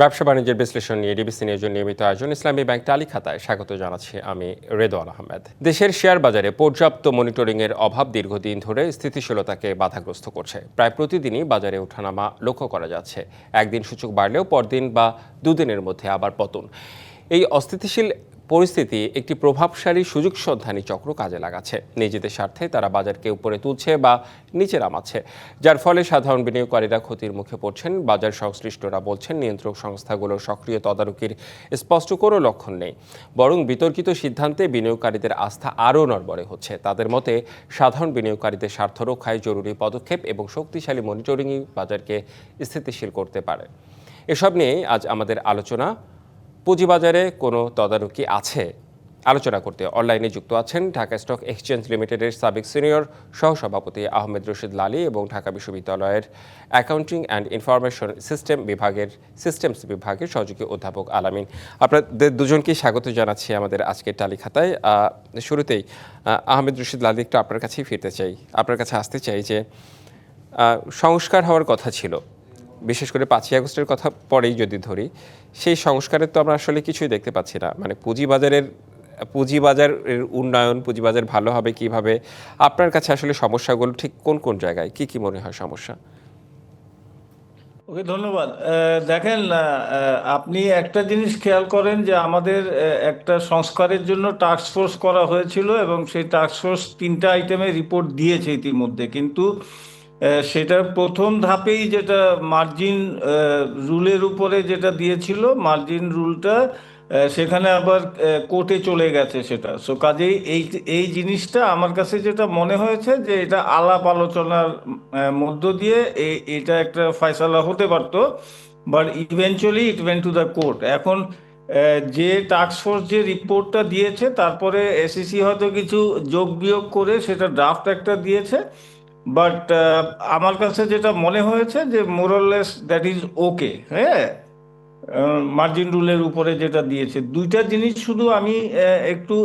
ব্যবসা বাণিজ্যের বিশ্লেষণ নিয়ে ডিবিসি নিউজের নিয়মিত আয়োজন ইসলামী ব্যাংক টালি খাতায় স্বাগত জানাচ্ছি আমি রেদওয়ান আহমেদ। দেশের শেয়ার বাজারে পর্যাপ্ত মনিটরিংয়ের অভাব দীর্ঘদিন ধরে স্থিতিশীলতাকে বাধাগ্রস্ত করছে। প্রায় প্রতিদিনই বাজারে ওঠানামা লক্ষ্য করা যাচ্ছে। একদিন সূচক বাড়লেও পরদিন বা দুদিনের মধ্যে আবার পতন। এই অস্থিতিশীল পরিস্থিতি একটি প্রভাবশালী সুযোগ সন্ধানী চক্র কাজে লাগাচ্ছে। নিজেদের স্বার্থে তারা বাজারকে উপরে তুলছে বা নিচে নামাচ্ছে। যার ফলে সাধারণ বিনিয়োগকারীরা ক্ষতির মুখে পড়ছেন। বাজার সংশ্লিষ্টরা বলছেন, নিয়ন্ত্রক সংস্থাগুলোর সক্রিয় তদারকির স্পষ্ট কোনো লক্ষণ নেই। বরং বিতর্কিত সিদ্ধান্তে বিনিয়োগকারীদের আস্থা আরও নড়বড়ে হচ্ছে। তাদের মতে, সাধারণ বিনিয়োগকারীদের স্বার্থ রক্ষায় জরুরি পদক্ষেপ এবং শক্তিশালী মনিটরিংই বাজারকে স্থিতিশীল করতে পারে। এসব নিয়েই আজ আমাদের আলোচনা। পুঁজিবাজারে কোনো তদারকি আছে? আলোচনা করতে অনলাইনে যুক্ত আছেন ঢাকা স্টক এক্সচেঞ্জ লিমিটেডের সাবেক সিনিয়র সহসভাপতি আহমেদ রশিদ লালী এবং ঢাকা বিশ্ববিদ্যালয়ের অ্যাকাউন্টিং অ্যান্ড ইনফরমেশন সিস্টেম বিভাগের সিস্টেমস বিভাগের সহযোগী অধ্যাপক আলামিন। আপনাদের দুজনকেই স্বাগত জানাচ্ছি আমাদের আজকের তালিখাতায় আহ, শুরুতেই আহমেদ রশিদ লালী একটু আপনার কাছেই ফিরতে চাই। আপনার কাছে আসতে চাই যে সংস্কার হওয়ার কথা ছিল। বিশেষ করে পাঁচই আগস্টের কথা পরেই যদি ধরি, সেই সংস্কারের তো আমরা আসলে কিছুই দেখতে পাচ্ছি না। মানে পুঁজিবাজারের পুঁজিবাজারের উন্নয়ন, পুঁজিবাজার ভালো হবে কীভাবে, আপনার কাছে আসলে সমস্যাগুলো ঠিক কোন কোন জায়গায়? কি কি মনে হয় সমস্যা? ওকে, ধন্যবাদ। দেখেন আপনি একটা জিনিস খেয়াল করেন যে আমাদের একটা সংস্কারের জন্য টাস্ক ফোর্স করা হয়েছিল এবং সেই টাস্ক ফোর্স তিনটা আইটেমে রিপোর্ট দিয়েছে ইতিমধ্যে। কিন্তু সেটার প্রথম ধাপেই যেটা মার্জিন রুলের উপরে যেটা দিয়েছিল মার্জিন রুলটা সেখানে আবার কোর্টে চলে গেছে সেটা। সো কাজেই এই এই জিনিসটা আমার কাছে যেটা মনে হয়েছে যে এটা আলাপ আলোচনার মধ্য দিয়ে এটা একটা ফয়সালা হতে পারতো but eventually it went to the court এখন যে টাস্ক ফোর্স যে রিপোর্টটা দিয়েছে, তারপরে এসিসি হয়তো কিছু যোগ বিয়োগ করে সেটা ড্রাফট একটা দিয়েছে। বাট আমার কাছে যেটা মনে হয়েছে যে মোরলেস দ্যাট ইজ ওকে হ্যাঁ? মার্জিন রুলের উপরে যেটা দিয়েছে, দুইটা জিনিস শুধু আমি একটু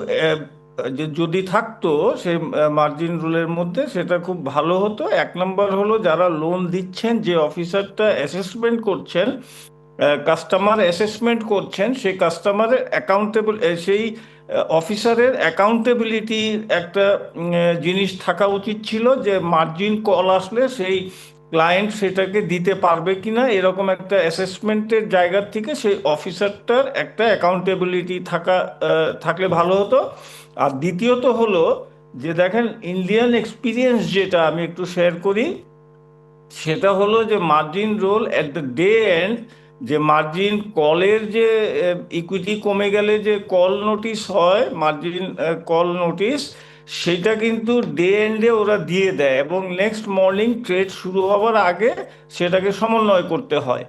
যদি থাকতো সে মার্জিন রুলের মধ্যে সেটা খুব ভালো হতো। এক নম্বর হলো যারা লোন দিচ্ছেন, যে অফিসারটা অ্যাসেসমেন্ট করছেন কাস্টমার অ্যাসেসমেন্ট করছেন, সেই কাস্টমারের অ্যাকাউন্টেবল সেই অফিসারের অ্যাকাউন্টেবিলিটি একটা জিনিস থাকা উচিত ছিল যে মার্জিন কল আসলে সেই ক্লায়েন্ট সেটাকে দিতে পারবে কি না এরকম একটা অ্যাসেসমেন্টের জায়গার থেকে সেই অফিসারটার একটা অ্যাকাউন্টেবিলিটি থাকা থাকলে ভালো হতো। আর দ্বিতীয়ত হলো যে দেখেন ইন্ডিয়ান এক্সপিরিয়েন্স যেটা আমি একটু শেয়ার করি, সেটা হলো যে margin roll at the day end যে মার্জিন কলের যে ইকুইটি কমে গেলে যে কল নোটিশ হয় মার্জিন কল নোটিশ সেটা কিন্তু ডে এন্ডে ওরা দিয়ে দেয় এবং নেক্সট মর্নিং ট্রেড শুরু হওয়ার আগে সেটাকে সমন্বয় করতে হয়।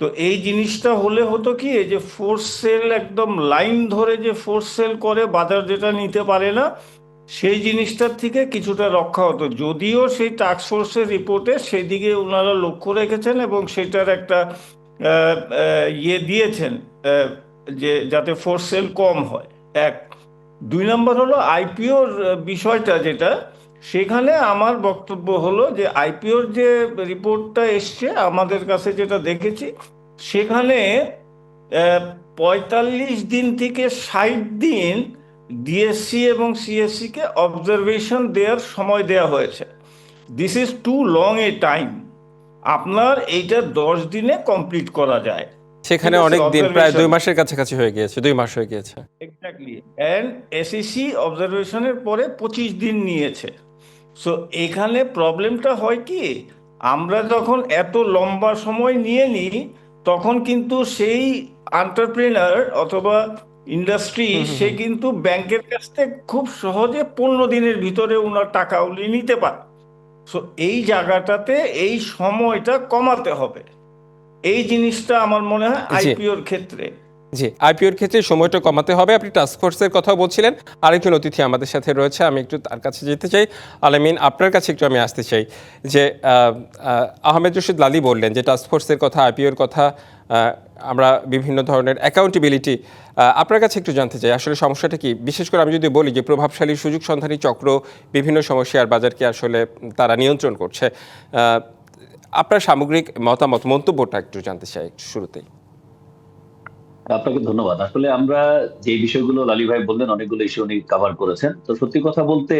তো এই জিনিসটা হলে হতো কি যে ফোর্স সেল একদম লাইন ধরে যে ফোর্স সেল করে, বাজার যেটা নিতে পারে না, সেই জিনিসটার থেকে কিছুটা রক্ষা হতো। যদিও সেই টাস্ক ফোর্সের রিপোর্টে সেদিকে ওনারা লক্ষ্য রেখেছেন এবং সেটার একটা ইয়ে দিয়েছেন যে যাতে ফোর্স সেল কম হয়। এক। দুই নম্বর হলো আইপিওর বিষয়টা যেটা, সেখানে আমার বক্তব্য হলো যে আইপিওর যে রিপোর্টটা এসছে, আমাদের কাছে যেটা দেখেছি, সেখানে পঁয়তাল্লিশ দিন থেকে ষাট দিন ডিএসসি এবং সিএসসি কে অবজারভেশন দেওয়ার সময় দেওয়া হয়েছে। This is too long a time আপনার এইটা দশ দিনে কমপ্লিট করা যায়। সেখানে অনেক দিন প্রায় দুই মাসের কাছাকাছি হয়ে গিয়েছে দুই মাস হয়ে গিয়েছে। এক্স্যাক্টলি অ্যান্ড এসিসি অবজারভেশনের পরে পঁচিশ দিন নিয়েছে। সো এখানে প্রবলেমটা হয় কি? আমরা যখন এত লম্বা সময় নিয়ে নিই তখন কিন্তু সেই আন্টারপ্রেনার অথবা ইন্ডাস্ট্রি সে কিন্তু ব্যাংকের কাছ থেকে খুব সহজে পনেরো দিনের ভিতরে ওনার টাকা উনি নিতে পারে। সো এই জায়গাটাতে এই সময়টা কমাতে হবে। এই জিনিসটা আমার মনে হয় আইপিওর ক্ষেত্রে। জি আইপিওর ক্ষেত্রে সময়টা কমাতে হবে। আপনি টাস্ক ফোর্সের কথা বলছিলেন। আরেকজন অতিথি আমাদের সাথে রয়েছে আমি একটু তার কাছে যেতে চাই। আলামিন আপনার কাছে একটু আমি আসতে চাই যে আহ, আহ, আহমেদ রশিদ লালি বললেন যে টাস্ক ফোর্সের কথা আইপিওর কথা আমরা বিভিন্ন ধরনের অ্যাকাউন্টেবিলিটি আপনার কাছে একটু জানতে চাই, আসলে সমস্যাটা কি? বিশেষ করে আমি যদি বলি যে প্রভাবশালী সুযোগ সন্ধানী চক্র বিভিন্ন সময় শেয়ার বাজারকে আসলে তারা নিয়ন্ত্রণ করছে আপনার সামগ্রিক মতামত, মন্তব্যটা একটু জানতে চাই শুরুতেই। আপনাকে ধন্যবাদ। আসলে আমরা যে বিষয়গুলো লালি ভাই বললেন, অনেকগুলো ইস্যু উনি কভার করেছেন। তো সত্যি কথা বলতে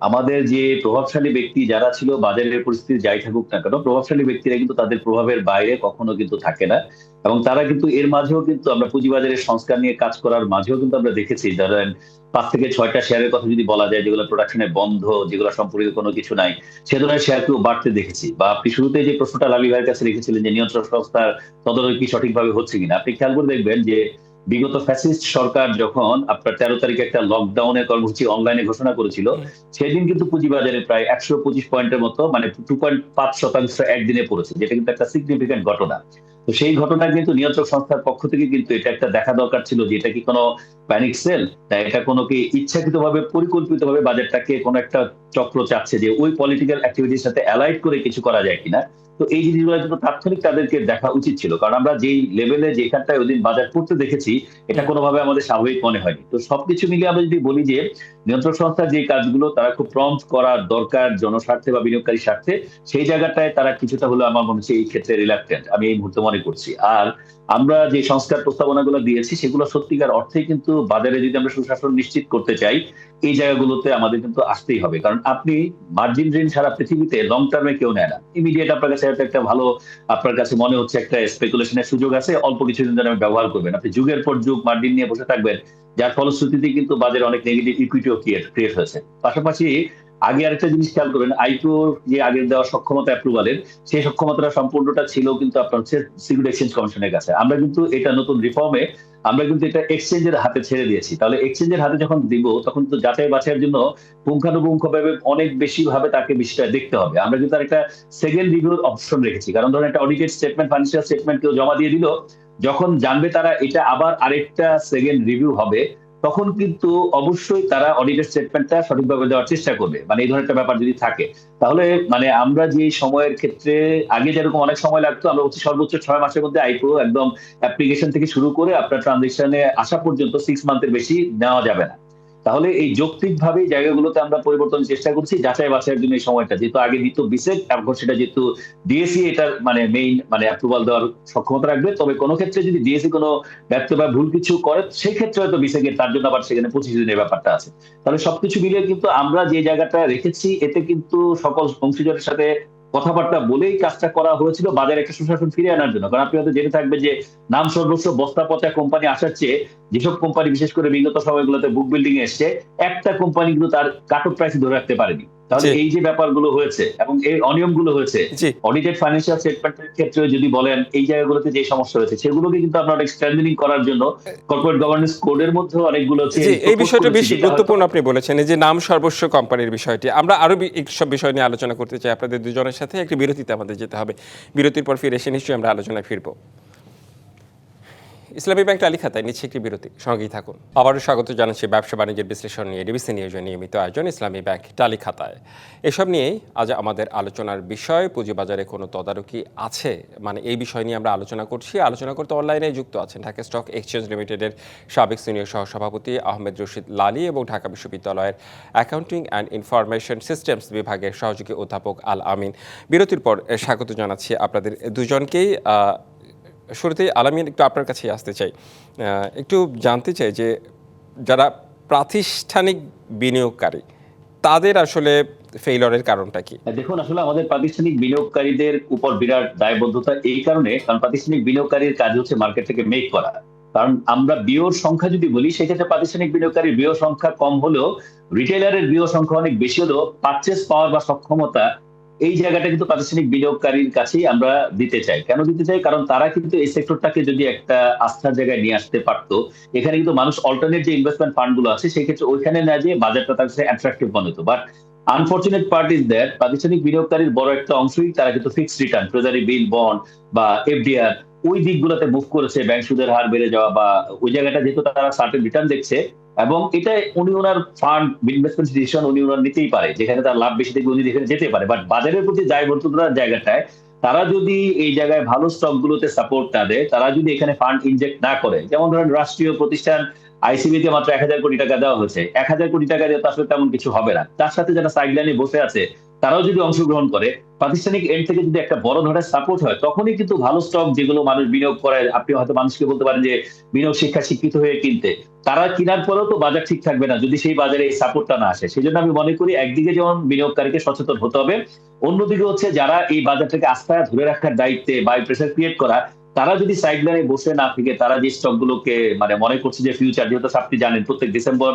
আমাদের যে প্রভাবশালী ব্যক্তি যারা ছিল, বাজারের পরিস্থিতি যাই থাকুক না কেন, প্রভাবশালী ব্যক্তিরা কিন্তু তাদের প্রভাবের বাইরে কখনো কিন্তু থাকে না। এবং তারা কিন্তু এর মাঝেও কিন্তু আমরা পুঁজিবাজারের সংস্কার নিয়ে কাজ করার মাঝেও কিন্তু আমরা দেখেছি। ধরেন পাঁচ থেকে ছয়টা শেয়ারের কথা যদি বলা যায়, যেগুলো প্রোডাকশনে বন্ধ, যেগুলো সম্পর্কে কোনো কিছু নাই, সে ধরনের শেয়ারকেও বাড়তে দেখেছি। বা আপনি শুরুতে যে প্রশ্নটা লালি ভাইয়ের কাছে রেখেছিলেন যে নিয়ন্ত্রণ সংস্থার তদারকি সঠিকভাবে হচ্ছে কিনা, আপনি খেয়াল করে দেখবেন যে বিগত ফ্যাসিস্ট সরকার যখন আপনার তেরো তারিখে একটা লকডাউনের কর্মসূচি অনলাইনে ঘোষণা করেছিল সেদিন কিন্তু পুঁজিবাজারে প্রায় একশো পঁচিশ পয়েন্টের মতো মানে টু পয়েন্ট পাঁচ শতাংশ একদিনে পড়েছে যেটা কিন্তু একটা সিগনিফিকেন্ট ঘটনা। তো সেই ঘটনা কিন্তু নিয়ন্ত্রক সংস্থার পক্ষ থেকে কিন্তু এটা একটা দেখা দরকার ছিল যে এটা কি কোনো প্যানিক সেল না এটা কোনো কি ইচ্ছাকৃতভাবে পরিকল্পিতভাবে বাজারটাকে কোনো একটা চক্র চাচ্ছে যে ওই পলিটিক্যাল অ্যাক্টিভিটির সাথে অ্যালাইড করে কিছু করা যায় কিনা। তো এই জিনিসগুলো কিন্তু তাৎক্ষণিক তাদেরকে দেখা উচিত ছিল। কারণ আমরা যেই লেভেলে যেখানটায় ওই দিন বাজার করতে দেখেছি এটা কোনোভাবে আমাদের স্বাভাবিক মনে হয়নি। তো সবকিছু মিলিয়ে আমরা যদি বলি যে নিয়ন্ত্রক সংস্থার যে কাজগুলো তারা খুব প্রম্পট করার দরকার জনস্বার্থে বা বিনিয়োগকারী স্বার্থে সেই জায়গাটায় তারা কিছুটা হলে আমার মনে হচ্ছে এই ক্ষেত্রে রিলাক্টেন্ট আমি এই মুহূর্তে মনে করছি। আর আমরা যে সংস্কার প্রস্তাবনাগুলো দিয়েছি, সেগুলো সত্যিকার অর্থে কিন্তু বাজারে যদি আমরা সুশাসন নিশ্চিত করতে চাই, এই জায়গাগুলোতে আমাদের কিন্তু আসতেই হবে। কারণ আপনি মার্জিন ঋণ সারা পৃথিবীতে লং টার্মে কেউ নেয় না। ইমিডিয়েট আপনার কাছে হয়তো একটা ভালো, আপনার কাছে মনে হচ্ছে একটা স্পেকুলেশনের সুযোগ আছে, অল্প কিছুদিন ধরে আপনি ব্যবহার করবেন। আপনি যুগের পর যুগ মার্জিন নিয়ে বসে থাকবেন, যার ফলশ্রুতিতে কিন্তু বাজারে অনেক নেগেটিভ ইকুইটিও ক্রিয়েট হয়েছে। পাশাপাশি আগে আরেকটা জিনিস খেয়াল করবেন, আইপিও যে আগের দেওয়া সক্ষমতা অ্যাপ্রুভালের সেই সক্ষমতাটা সম্পূর্ণটা ছিল কিন্তু আপনার হচ্ছে সিকিউরিটি এক্সচেঞ্জ কমিশনের কাছে। আমরা কিন্তু এটা নতুন রিফর্মে আমরা কিন্তু এটা এক্সচেঞ্জের হাতে ছেড়ে দিয়েছি। তাহলে এক্সচেঞ্জের হাতে যখন দিব, তখন তো যাচাই বাছাইয়ের জন্য পুঙ্খানুপুঙ্খ ভাবে অনেক বেশি ভাবে তাকে বিষয়টা দেখতে হবে। আমরা কিন্তু একটা সেকেন্ড রিভিউর অপশন রেখেছি। কারণ ধরেন একটা অডিটেড স্টেটমেন্ট ফাইন্যান্সিয়াল স্টেটমেন্ট কেউ জমা দিয়ে দিল, যখন জানবে তারা এটা আবার আরেকটা সেকেন্ড রিভিউ হবে তখন কিন্তু অবশ্যই তারা অডিটের স্টেটমেন্টটা সঠিকভাবে দেওয়ার চেষ্টা করবে। মানে এই ধরনের একটা ব্যাপার যদি থাকে, তাহলে মানে আমরা যে সময়ের ক্ষেত্রে, আগে যেরকম অনেক সময় লাগতো, আমরা হচ্ছে সর্বোচ্চ ছয় মাসের মধ্যে আইপো একদম অ্যাপ্লিকেশন থেকে শুরু করে আপনার ট্রানজেকশনে আসা পর্যন্ত সিক্স মান্থের বেশি নেওয়া যাবে না। তাহলে এই যৌক্তিক ভাবে জায়গাগুলোতে আমরা পরিবর্তনের চেষ্টা করছি, যাচাই বাছাইয়ের জন্য এই সময়টা। যেহেতু আগে দিত বিসেক এখন সেটা যেহেতু ডিএসি এটার মানে মেইন মানে অ্যাপ্রুভাল দেওয়ার সক্ষমতা রাখবে। তবে কোনো ক্ষেত্রে যদি ডিএসি কোনো ব্যর্থ বা ভুল কিছু করে, সেক্ষেত্রে হয়তো বিসেকের, তার জন্য আবার সেখানে পঁচিশ দিনের ব্যাপারটা আছে। তাহলে সবকিছু মিলিয়ে কিন্তু আমরা যে জায়গাটা রেখেছি, এতে কিন্তু সকল অংশীজনের সাথে কথাবার্তা বলেই কাজটা করা হয়েছিল বাজারে একটা সুশাসন ফিরে আনার জন্য। কারণ আপনি হয়তো জেনে থাকবেন যে নাম সর্বস্ব বস্তা পচা কোম্পানি আসার চেয়ে যেসব কোম্পানি বিশেষ করে বিগত সময়গুলোতে বুক বিল্ডিং এসছে, একটা কোম্পানি কিন্তু তার কাটক প্রাইস ধরে রাখতে পারেনি। তাহলে। এই যে ব্যাপারগুলো হয়েছে এবং এই অনিয়মগুলো হয়েছে অডিটেড ফাইন্যান্সিয়াল স্টেটমেন্টের ক্ষেত্রে যদি বলেন এই জায়গাগুলোতে যে সমস্যা হয়েছে সেগুলোকে কিন্তু অনেক স্ট্রেন্থেনিং করার জন্য কর্পোরেট গভর্নেন্স কোডের মধ্যে অনেকগুলো জি এই বিষয়টা বেশ গুরুত্বপূর্ণ আপনি বলেছেন যে নাম সর্বস্ব কোম্পানির বিষয়টি। আমরা আরও বি- এইসব বিষয় নিয়ে আলোচনা করতে চাই আপনাদের দুজনের সাথে একটি বিরতিতে আমাদের যেতে হবে। বিরতির পর ফিরে এসে নিশ্চয়ই আমরা আলোচনায় ফিরবো। ইসলামী ব্যাংক টালি খাতায় নিচ্ছে একটি বিরতি। সঙ্গেই থাকুন। আবারও স্বাগত জানাচ্ছি ব্যবসা বাণিজ্যের বিশ্লেষণ নিয়ে। ডিবিসি নিয়োজন নিয়মিত আয়োজন ইসলামী ব্যাংক টালি খাতায়। এসব নিয়েই আজ আমাদের আলোচনার বিষয়, পুঁজিবাজারে কোনো তদারকি আছে? মানে এই বিষয় নিয়ে আমরা আলোচনা করছি। আলোচনা করতে অনলাইনে যুক্ত আছেন ঢাকা স্টক এক্সচেঞ্জ লিমিটেডের সাবেক সিনিয়র সহসভাপতি আহমেদ রশিদ লালি এবং ঢাকা বিশ্ববিদ্যালয়ের অ্যাকাউন্টিং অ্যান্ড ইনফরমেশন সিস্টেমস বিভাগের সহযোগী অধ্যাপক আল আমিন। বিরতির পর স্বাগত জানাচ্ছি আপনাদের দুজনকেই। শুরুতেই আলামিন একটু আপনার কাছে আসতে চাই। একটু জানতে চাই যে যারা প্রাতিষ্ঠানিক বিনিয়োগকারী, তাদের আসলে ফেইলরের কারণটা কি? দেখুন, আসলে আমাদের প্রাতিষ্ঠানিক বিনিয়োগকারীদের উপর বিরাট দায়বদ্ধতা এই কারণে, কারণ প্রাতিষ্ঠানিক বিনিয়োগকারীর কাজ হচ্ছে মার্কেট থেকে মেক করা। কারণ আমরা বিওর সংখ্যা যদি বলি, সেক্ষেত্রে প্রাতিষ্ঠানিক বিনিয়োগকারীর বিও সংখ্যা কম হলেও রিটেলারের বিও সংখ্যা অনেক বেশি হলেও পারচেস পাওয়ার বা সক্ষমতা এই জায়গাটা কিন্তু প্রাতিষ্ঠানিক বিনিয়োগকারীর কাছেই আমরা দিতে চাই। কেন দিতে চাই? কারণ তারা কিন্তু এই সেক্টরটাকে যদি একটা আস্থার জায়গায় নিয়ে আসতে পারতো, এখানে কিন্তু মানুষ অল্টারনেট যে ইনভেস্টমেন্ট ফান্ডগুলো আছে, সেই ক্ষেত্রে ওইখানে না যে বাজারটা তার কাছে অ্যাট্রাকটিভ মনে হতো। But unfortunate part is that প্রাতিষ্ঠানিক বিনিয়োগকারীর বড় একটা অংশই তারা কিন্তু fixed return treasury bill bond বা এফডিআর ওই দিকগুলোতে মুভ করেছে ব্যাংক সুদের হার বেড়ে যাওয়া বা ওই জায়গাটা যেহেতু তারা সার্টেন রিটার্ন দেখছে এবং এটা উনি ওনার ফান্ড ইনভেস্টমেন্ট ডিসিশন উনি ওনার নিতেই পারে। যেখানে তার লাভ বেশি থেকে উনি যেখানে যেতে পারে। বাট বাজারের প্রতি দায়বদ্ধতার জায়গাটায়, তারা যদি এই জায়গায় ভালো স্টক গুলোতে সাপোর্ট না দেয়, তারা যদি এখানে ফান্ড ইনজেক্ট না করে, যেমন ধরেন রাষ্ট্রীয় প্রতিষ্ঠান আইসিবি তে মাত্র এক হাজার কোটি টাকা দেওয়া হয়েছে। এক হাজার কোটি টাকা দিয়ে আসলে তেমন কিছু হবে না। তার সাথে যারা সাইডলাইনে বসে আছে তারাও যদি অংশগ্রহণ করে, প্রাতিষ্ঠানিক এন্ড থেকে যদি একটা বড় ধরনের সাপোর্ট হয়, তখনই কিন্তু ভালো স্টক যেগুলো মানুষ বিনিয়োগ করে আপনি হয়তো মানুষকে বলতে পারেন যে বিনিয়োগ শিক্ষা শিক্ষিত হয়ে কিনতে। তারা কেনার পরেও তো বাজার ঠিক থাকবে না, যদি সেই বাজারে এই সাপোর্টটা না আসে। সেই জন্য আমি মনে করি একদিকে যেমন বিনিয়োগকারীকে সচেতন হতে হবে, অন্যদিকে হচ্ছে যারা এই বাজারটাকে আস্থায় ধরে রাখার দায়িত্বে বাই প্রেসার ক্রিয়েট করা তারা যদি সাইড লাইনে বসে না থেকে, তারা যে স্টক গুলোকে মানে মনে করছে যে ফিউচার যেহেতু আপনি জানেন, প্রত্যেক ডিসেম্বর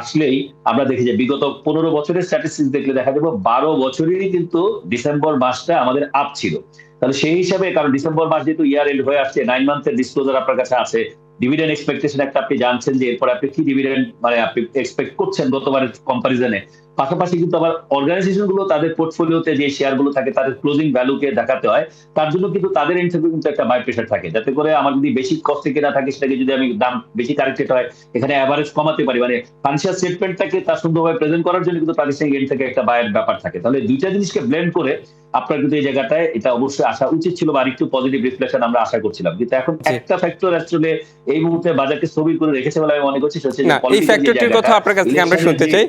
আসলেই আমরা দেখি যে বিগত পনেরো বছরের স্ট্যাটিস্টিক্স দেখলে দেখা যাবে বারো বছরেরই কিন্তু ডিসেম্বর মাসটা আমাদের আপ ছিল। তাহলে সেই হিসাবে, কারণ ডিসেম্বর মাস যেহেতু ইয়ার এন্ড হয়ে আসছে নাইন মান্থের ডিসক্লোজার আপনার কাছে আছে। ডিভিডেন্ড এক্সপেকটেশন একটা আপনি জানছেন যে এরপর আপনি কি ডিভিডেন্ড মানে আপনি এক্সপেক্ট করছেন গতবারের কম্পারিজনে পাশাপাশি কিন্তু আবার অর্গানাইজেশনগুলো তাদের পোর্টফোলিওতে যে শেয়ারগুলো থাকে তাদের ক্লোজিং ভ্যালুকে দেখাতে হয় তার জন্য কিন্তু তাদের এন্ড থেকে কিন্তু একটা বাই প্রেশার থাকে। যাতে করে আমার যদি বেশি কস্টে কেনা থাকে সেটাকে যদি আমি দাম বেশি কারেক্টেড হয় এখানে অ্যাভারেজ কমাতে পারি। মানে ফাইন্যান্সিয়াল স্টেটমেন্টটাকে তার সুন্দরভাবে প্রেজেন্ট করার জন্য কিন্তু প্রাতিষ্ঠানিক এন্ড থেকে একটা বায়ের ব্যাপার থাকে। তাহলে দুইটা জিনিসকে ব্লেন্ড করে আপনার কিন্তু এই জায়গাটায় এটা অবশ্যই আসা উচিত ছিল বা আরেকটু পজিটিভ রিফ্লেকশন আমরা আশা করছিলাম। কিন্তু এখন একটা ফ্যাক্টর আসলে এই মুহূর্তে বাজারকে স্থবির করে রেখেছে বলে আমি মনে করছি সেটা এই ফ্যাক্টরটির কথা আপনার কাছ থেকে আমরা শুনতে চাই।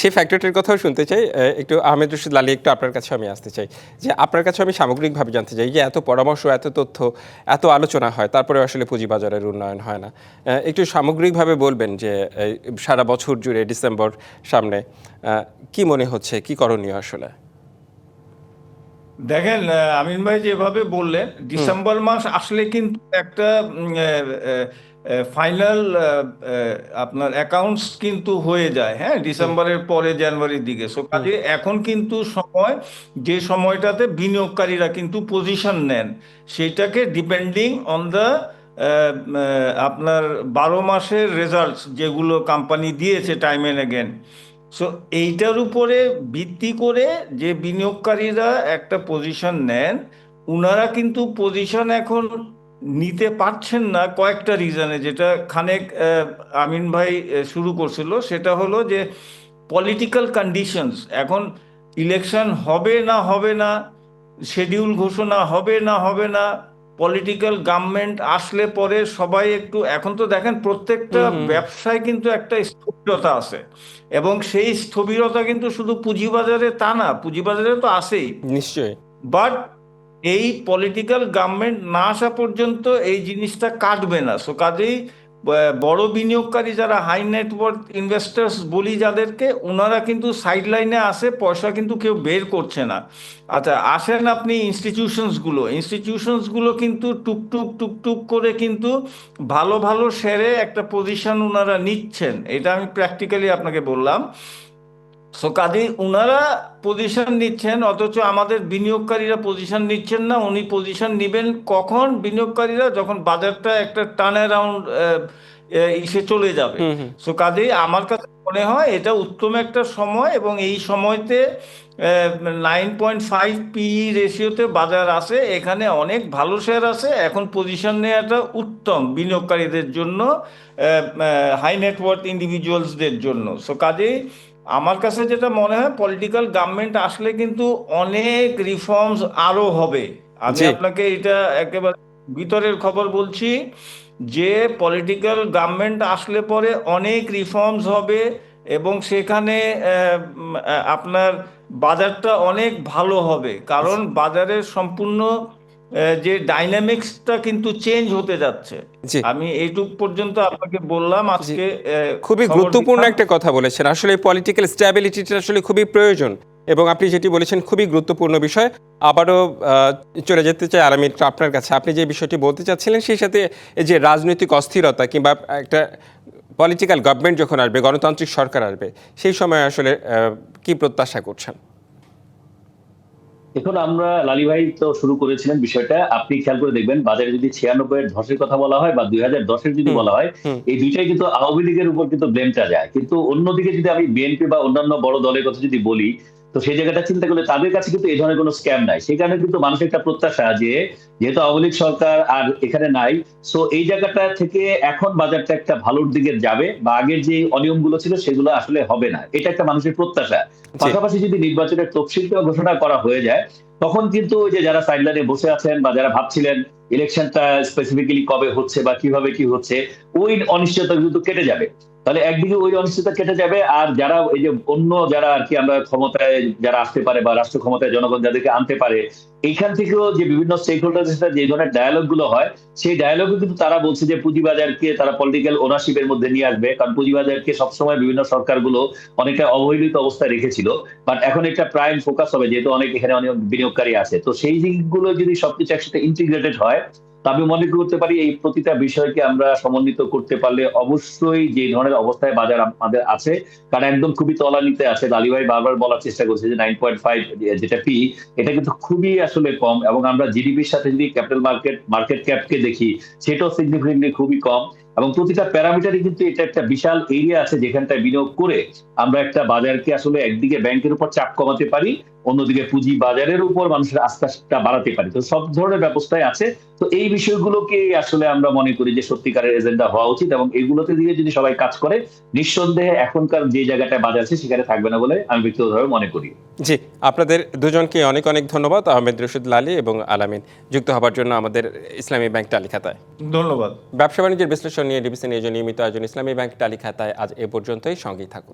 সেই ফ্যাক্টরটির কথাও শুনতে চাই। একটু আহমেদ রশিদ লালি একটু আপনার কাছে আমি আসতে চাই যে আপনার কাছে আমি সামগ্রিকভাবে জানতে চাই যে এত পরামর্শ এত তথ্য এত আলোচনা হয় তারপরে আসলে পুঁজিবাজারের উন্নয়ন হয় না। একটু সামগ্রিকভাবে বলবেন যে সারা বছর জুড়ে ডিসেম্বর সামনে কি মনে হচ্ছে কি করণীয় আসলে? দেখেন আমিন ভাই যেভাবে বললেন ডিসেম্বর মাস আসলে কিন্তু একটা ফাইনাল আপনার অ্যাকাউন্টস কিন্তু হয়ে যায় হ্যাঁ? ডিসেম্বরের পরে জানুয়ারির দিকে। সো কাজে এখন কিন্তু সময় যে সময়টাতে বিনিয়োগকারীরা কিন্তু পজিশন নেন সেটাকে ডিপেন্ডিং অন দ্য আপনার বারো মাসের রেজাল্টস যেগুলো কোম্পানি দিয়েছে টাইম এন্ড অ্যাগেন সো এইটার উপরে ভিত্তি করে যে বিনিয়োগকারীরা একটা পজিশন নেন উনারা কিন্তু পজিশন এখন নিতে পারছেন না কয়েকটা রিজনে যেটা খানেক আমিন ভাই শুরু করছিল সেটা হলো যে পলিটিক্যাল কন্ডিশনস এখন ইলেকশন হবে না হবে না শিডিউল ঘোষণা হবে না হবে না পলিটিক্যাল গভর্নমেন্ট আসলে পরে সবাই একটু এখন তো দেখেন প্রত্যেকটা। ব্যবসায় কিন্তু একটা স্থবিরতা আছে এবং সেই স্থবিরতা কিন্তু শুধু পুঁজিবাজারে তা না পুঁজিবাজারে তো আসেই নিশ্চয়ই বাট এই পলিটিক্যাল গভর্নমেন্ট না আসা পর্যন্ত এই জিনিসটা কাটবে না। সো কাজেই বড় বিনিয়োগকারী যারা হাই নেটওয়ার্থ ইনভেস্টার্স বলি যাদেরকে ওনারা কিন্তু সাইড লাইনে আসে, পয়সা কিন্তু কেউ বের করছে না। আচ্ছা আসেন আপনি ইনস্টিটিউশনসগুলো ইনস্টিটিউশনসগুলো কিন্তু টুকটুক টুকটুক করে কিন্তু ভালো ভালো শেয়ারে একটা পজিশন ওনারা নিচ্ছেন। এটা আমি প্র্যাকটিক্যালি আপনাকে বললাম। সো কাজেই ওনারা পজিশন নিচ্ছেন অথচ আমাদের বিনিয়োগকারীরা পজিশন নিচ্ছেন না। উনি পজিশন নেবেন কখন? বিনিয়োগকারীরা যখন বাজারটা একটা টার্ন অ্যারাউন্ড এসে চলে যাবে। সো কাজেই আমার কাছে মনে হয় এটা উত্তম একটা সময় এবং এই সময়তে নাইন পয়েন্ট ফাইভ পি রেশিওতে বাজার আছে এখানে অনেক ভালো শেয়ার আছে এখন পজিশন নেওয়াটা উত্তম বিনিয়োগকারীদের জন্য হাই নেটওয়ার্থ ইন্ডিভিজুয়ালসদের জন্য। সো কাজেই আমার কাছে যেটা মনে হয় পলিটিক্যাল গভর্নমেন্ট আসলে কিন্তু অনেক রিফর্মস আরও হবে। আমি আপনাকে এটা একেবারে ভিতরের খবর বলছি যে পলিটিক্যাল গভর্নমেন্ট আসলে পরে অনেক রিফর্মস হবে এবং সেখানে আপনার বাজারটা অনেক ভালো হবে। কারণ বাজারের সম্পূর্ণ যে ডাইনামিক্সটা কিন্তু চেঞ্জ হতে যাচ্ছে। আমি এইটুক পর্যন্ত আপনাকে বললাম আজকে খুবই গুরুত্বপূর্ণ একটা কথা বলেছেন। আসলে পলিটিক্যাল স্ট্যাবিলিটিটা আসলে খুবই প্রয়োজন এবং আপনি যেটি বলেছেন খুবই গুরুত্বপূর্ণ বিষয়। আবারও চলে যেতে চাই আর আমি একটু আপনার কাছে। আপনি যে বিষয়টি বলতে চাচ্ছিলেন সেই সাথে এই যে রাজনৈতিক অস্থিরতা কিংবা একটা পলিটিক্যাল গভর্নমেন্ট যখন আসবে গণতান্ত্রিক সরকার আসবে সেই সময় আসলে আহ, কি প্রত্যাশা করছেন? এখন আমরা লালি ভাই তো শুরু করেছিলেন বিষয়টা। আপনি খেয়াল করে দেখবেন বাজারে যদি ছিয়ানব্বই এর ধসের কথা বলা হয় বা দুই হাজার দশের যদি বলা হয় এই দুইটাই কিন্তু আওয়ামী লীগের উপর কিন্তু ব্লেমটা যায়। কিন্তু অন্যদিকে যদি আমি বিএনপি বা অন্যান্য বড় দলের কথা যদি বলি তো সেই জায়গাটা চিন্তা করলে তাদের কাছে কিন্তু এই ধরনের কোনো স্ক্যাম নাই। সেই কারণে কিন্তু মানুষের একটা প্রত্যাশা যে যেহেতু আওয়ামী লীগ সরকার আর এখানে নাই সো এই জায়গাটা থেকে এখন বাজারটা একটা ভালোর দিকে যাবে বা আগের যে অনিয়মগুলো ছিল সেগুলো আসলে হবে না। এটা একটা মানুষের প্রত্যাশা। পাশাপাশি যদি নির্বাচনের তফসিলটা ঘোষণা করা হয়ে যায় তখন কিন্তু ওই যে যারা সাইডলাইনে বসে আছেন বা যারা ভাবছিলেন ইলেকশনটা স্পেসিফিক্যালি কবে হচ্ছে বা কীভাবে কি হচ্ছে ওই অনিশ্চয়তা কিন্তু কেটে যাবে। তাহলে একদিকে ওই অনিশ্চয়তা কেটে যাবে। আর যারা এই যে অন্য যারা আর কি আমরা ক্ষমতায় যারা আসতে পারে বা রাষ্ট্র ক্ষমতায় জনগণ যাদেরকে আনতে পারে, এইখান থেকেও যে বিভিন্ন স্টেক হোল্ডারের সাথে যে ধরনের ডায়ালগগুলো হয়, সেই ডায়ালগে কিন্তু তারা বলছে যে পুঁজিবাজারকে তারা পলিটিক্যাল ওনারশিপের মধ্যে নিয়ে আসবে। কারণ পুঁজিবাজারকে সবসময় বিভিন্ন সরকারগুলো অনেকটা অবহেলিত অবস্থায় রেখেছিল। বাট এখন একটা প্রাইম ফোকাস হবে, যেহেতু অনেক এখানে অনেক বিনিয়োগকারী আছে। তো সেই দিকগুলো যদি সবকিছু একসাথে ইন্টিগ্রেটেড হয় আমি মনে করতে পারি এই প্রতিটা বিষয়কে আমরা সমন্বিত করতে পারলে অবশ্যই যে ধরনের অবস্থায় বাজার আমাদের আছে, কারণ একদম খুবই তলানিতে আছে। লালি ভাই বারবার বলার চেষ্টা করছে যে নাইন পয়েন্ট ফাইভ যেটা পি এটা কিন্তু খুবই আসলে কম এবং আমরা জিডিপির সাথে যদি ক্যাপিটাল মার্কেট মার্কেট ক্যাপকে দেখি, সেটাও সিগনিফিকেন্টলি খুবই কম এবং প্রতিটা প্যারামিটারই কিন্তু এটা একটা বিশাল এরিয়া আছে যেখানটায় বিনিয়োগ করে আমরা একটা বাজারকে আসলে একদিকে ব্যাংকের উপর চাপ কমাতে পারি অন্যদিকে পুঁজি বাজারের উপর মানুষের আস্থাটা বাড়াতে পারি। তো সব ধরনের ব্যবস্থায় আছে। তো এই বিষয়গুলোকে আসলে আমরা মনে করি যে সত্যিকারের এজেন্ডা হওয়া উচিত এবং এগুলোতে দিয়ে যদি সবাই কাজ করে নিঃসন্দেহে এখনকার যে জায়গাটায় বাজার আছে সেখানে থাকবে না বলে আমি ব্যক্তিগতভাবে মনে করি। জি আপনাদের দুজনকে অনেক অনেক ধন্যবাদ আহমেদ রশিদ লালি এবং আলামিন। যুক্ত হবার জন্য আমাদের ইসলামী ব্যাংক টালি খাতায় ধন্যবাদ। ব্যবসা বাণিজ্যের বিশ্লেষণ নিয়ে ডিবিসি নিয়ে নিয়মিত আয়োজন ইসলামী ব্যাংক টালি খাতায় আজ এ পর্যন্তই। সঙ্গেই থাকুন।